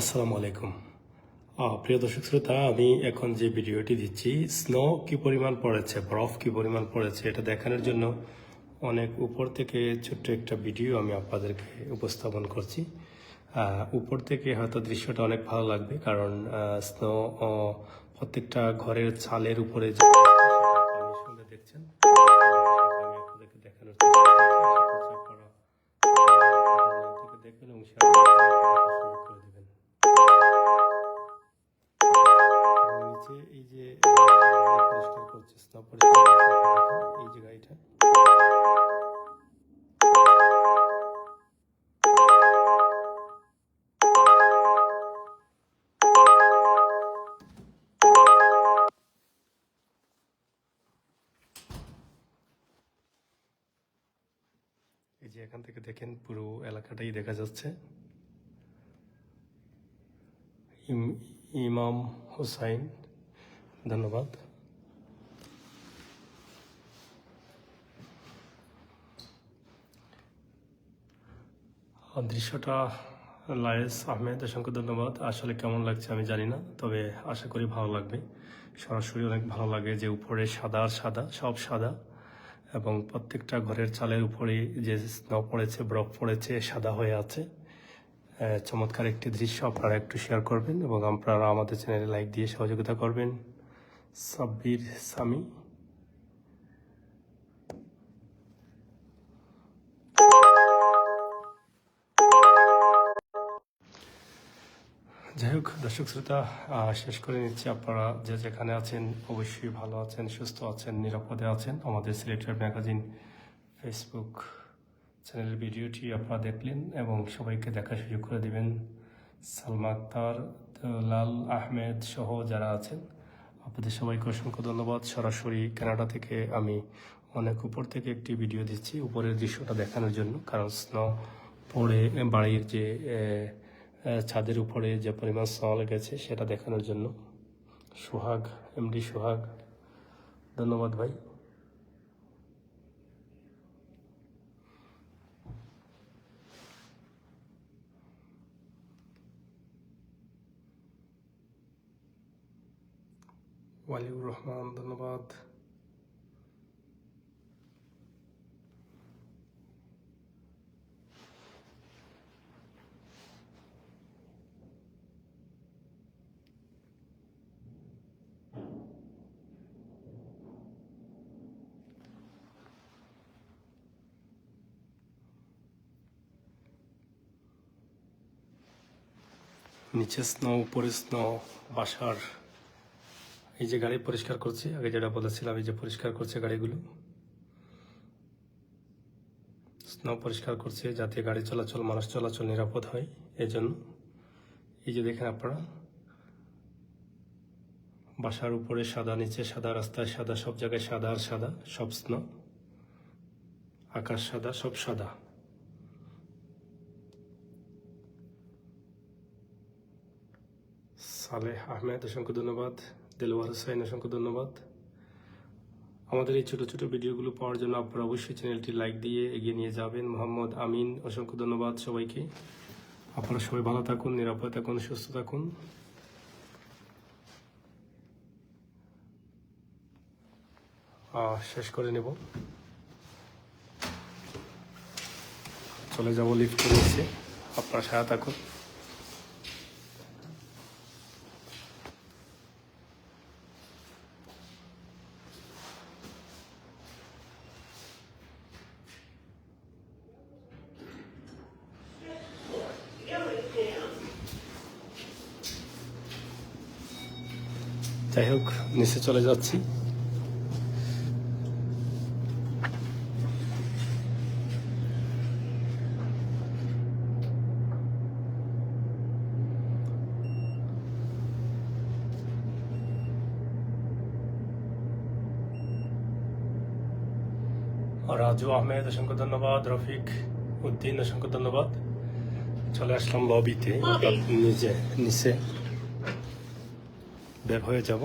আসসালামু আলাইকুম। প্রিয় দর্শক শ্রোতা, আমি এখন যে ভিডিওটি দিচ্ছি, স্নো কি পরিমাণ পড়েছে, বরফ কি পরিমাণ পড়েছে, এটা দেখানোর জন্য অনেক উপর থেকে ছোট্ট একটা ভিডিও আমি আপনাদেরকে উপস্থাপন করছি। উপর থেকে হয়তো দৃশ্যটা অনেক ভালো লাগবে, কারণ স্নো প্রত্যেকটা ঘরের ছালের উপরে দেখছেন দেখানোর দেখবেন যে এখান থেকে দেখেন পুরো এলাকাটাই দেখা যাচ্ছে। ইমাম হুসাইন, ধন্যবাদ। দৃশ্যটা লায়েস আহমেদ, অসংখ্য ধন্যবাদ। আসলে কেমন লাগছে আমি জানি না, তবে আশা করি ভালো লাগবে। সরাসরি অনেক ভালো লাগে যে উপরে সাদা আর সাদা, সব সাদা। এবং প্রত্যেকটা ঘরের চালের উপরে যে স্নো পড়েছে বরফ পড়েছে, সাদা হয়ে আছে। চমৎকার একটি দৃশ্য, আপনারা একটু শেয়ার করবেন এবং আপনারা আমাদের চ্যানেলে লাইক দিয়ে সহযোগিতা করবেন। সাব্বির সামি। যাই হোক দর্শক শ্রোতা শেষ করে নিচ্ছি। আপনারা যে যেখানে আছেন, অবশ্যই ভালো আছেন, সুস্থ আছেন, নিরাপদে আছেন। আমাদের সিলেটের ম্যাগাজিন ফেসবুক চ্যানেলের ভিডিওটি আপনারা দেখলেন এবং সবাইকে দেখার সুযোগ করে দিবেন। সালমা আক্তার লাল আহমেদ সহ যারা আছেন, আপনাদের সবাইকে অসংখ্য ধন্যবাদ। সরাসরি কানাডা থেকে আমি অনেক উপর থেকে একটি ভিডিও দিচ্ছি, উপরের দৃশ্যটা দেখানোর জন্য, কারণ স্নো পড়ে, বাড়ির যে ছাদের উপরে যে পরিমাণ স্নো লেগেছে সেটা দেখানোর জন্য। সোহাগ এমডি সোহাগ, ধন্যবাদ ভাই। ওয়ালিউর রহমান, ধন্যবাদ। নিচে স্নো উপরে স্নো বাসার এই যে গাড়ি পরিষ্কার করছে, আগে যেটা বলেছিলাম, এই যে পরিষ্কার করছে গাড়িগুলো। স্নো পরিষ্কার করছে, যাতে গাড়ি চলাচল, মানুষ চলাচল নিরাপদ হয় এই জন্য এই যে দেখেন আপনারা, বাসার উপরে সাদা, নিচে সাদা, রাস্তায় সাদা, সব জায়গায় সাদা আর সাদা, সব স্নো। আকাশ সাদা, সব সাদা। সালেহ আহমেদ, অসংখ্য ধন্যবাদ। দেলোয়ার হোসাইন অসংখ্য ধন্যবাদ। আমাদের এই ছোট ছোট ভিডিওগুলো পাওয়ার জন্য আপনারা অবশ্যই চ্যানেলটি লাইক দিয়ে এগিয়ে নিয়ে যাবেন। মোহাম্মদ আমিন, অসংখ্য ধন্যবাদ সবাইকে। আপনারা সবাই ভালো থাকুন, নিরাপদ থাকুন, সুস্থ থাকুন। শেষ করে নেব। চলে যাব লিফট নিচে। আপনারা সাথে থাকুন। যাই হোক নিচে চলে যাচ্ছি। রাজু আহমেদ অসংখ্য ধন্যবাদ। রফিক উদ্দিন অসংখ্য ধন্যবাদ। চলে আসলাম লবিতে নিজে নিচে। বের হয়ে যাব।